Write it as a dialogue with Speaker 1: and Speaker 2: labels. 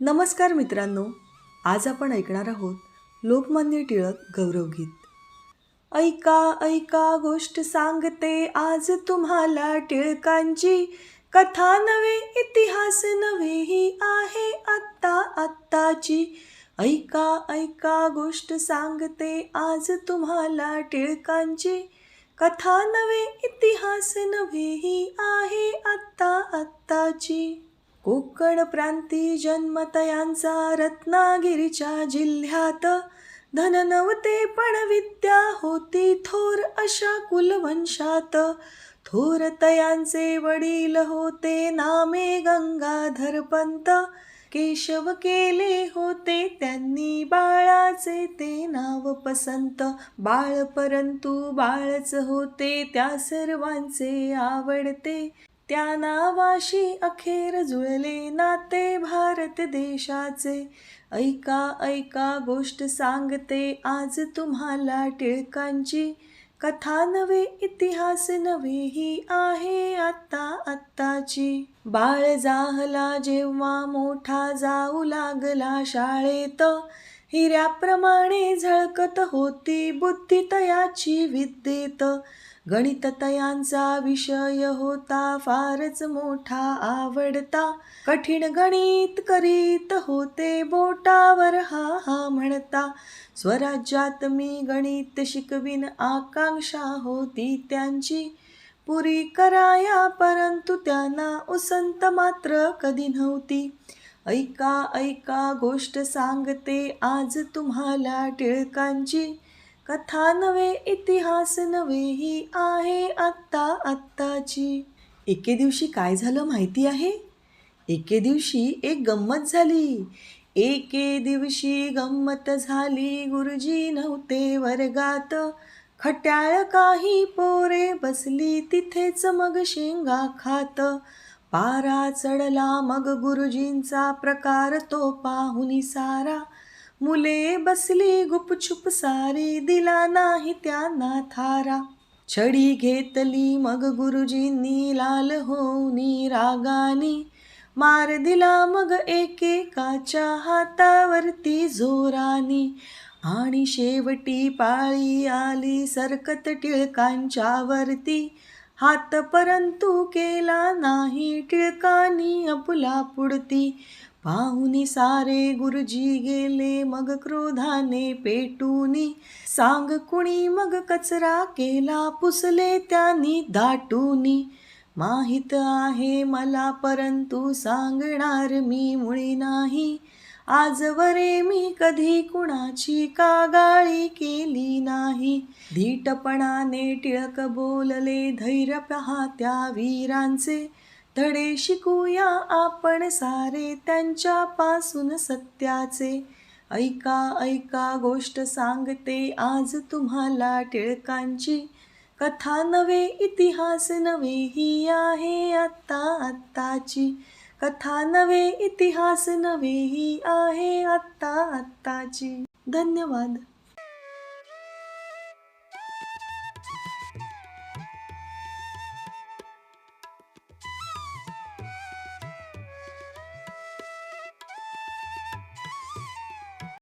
Speaker 1: नमस्कार मित्रांनो आज आपण ऐकणार आहोत लोकमान्य टिळक गौरवगीत ऐका ऐका गोष्ट सांगते आज तुम्हाला टिळकांची. कथा नव्हे इतिहास नव्हे ही आहे आत्ता आत्ताची. ऐका ऐका गोष्ट सांगते आज तुम्हाला टिळकांची. कथा नव्हे इतिहास नव्हे ही आहे आत्ता आत्ताची. कोकण प्रांती जन्मतयांचा रत्नागिरीच्या जिल्ह्यात. धन नव्हते पण विद्या होती थोर अशा कुलवंशात. थोर तयांचे वडील होते नामे गंगाधर पंत. केशव केले होते त्यांनी बाळाचे ते नाव पसंत. बाळ परंतु बाळच होते त्या सर्वांचे आवडते. त्या नावाशी अखेर जुळले नाते भारत देशाचे. ऐका ऐका गोष्ट सांगते आज तुम्हाला टिळकांची. कथा नवे इतिहास नवे ही आहे आत्ता आत्ताची. बाळ जाहला जेव्हा मोठा जाऊ लागला शाळेत. हिऱ्याप्रमाणे झळकत होती बुद्धी तयाची विद्येत. गणिततयांचा विषय होता फारच मोठा आवडता. कठीण गणित करीत होते बोटावर हा हा म्हणता. स्वराज्यात मी गणित शिकवीन आकांक्षा होती त्यांची. पुरी कराया परंतु त्यांना उसंत मात्र कधी नव्हती. ऐका ऐका गोष्ट सांगते आज तुम्हाला टिळकांची. कथा नवे इतिहास नव्हे ही आहे आत्ता आत्ताची. एके दिवशी काय झालं माहिती आहे? एके दिवशी एक गंमत झाली. एके दिवशी गंमत झाली गुरुजी नव्हते वर्गात. खट्याळ काही पोरे बसली तिथेच मग शेंगा खात. पारा चढला मग गुरुजींचा प्रकार तो पाहुनी सारा. मुले बसली गुपचुप सारी दिला नाही त्यांना थारा. छडी घेतली मग गुरुजींनी लाल होनी रागानी. मार दिला मग एकेकाच्या हातावरती जोरानी. आणि शेवटी पाळी आली सरकत टिळकांच्यावरती हात परंतु केला नाही टिळकानी अपुला पुडती पाहुनी सारे गुरुजी गेले मग क्रोधाने पेटूनी. सांग कुणी मग कचरा केला पुसले त्यांनी दाटूनी. माहीत आहे मला परंतु सांगणार मी मुळी नाही. आजवरे मी कधी कुणाची कागाळी केली? धीटपणाने टिळक बोलले धैर्य पहा त्या वीरांचे. धडे शिकूया आपण सारे त्यांच्यापासून सत्याचे. ऐका ऐका गोष्ट सांगते आज तुम्हाला टिळकांची. कथा नवे इतिहास नव्हे ही आहे आत्ता आत्ताची. कथा नवे इतिहास नव्हे ही आहे आत्ता आत्ताची. धन्यवाद.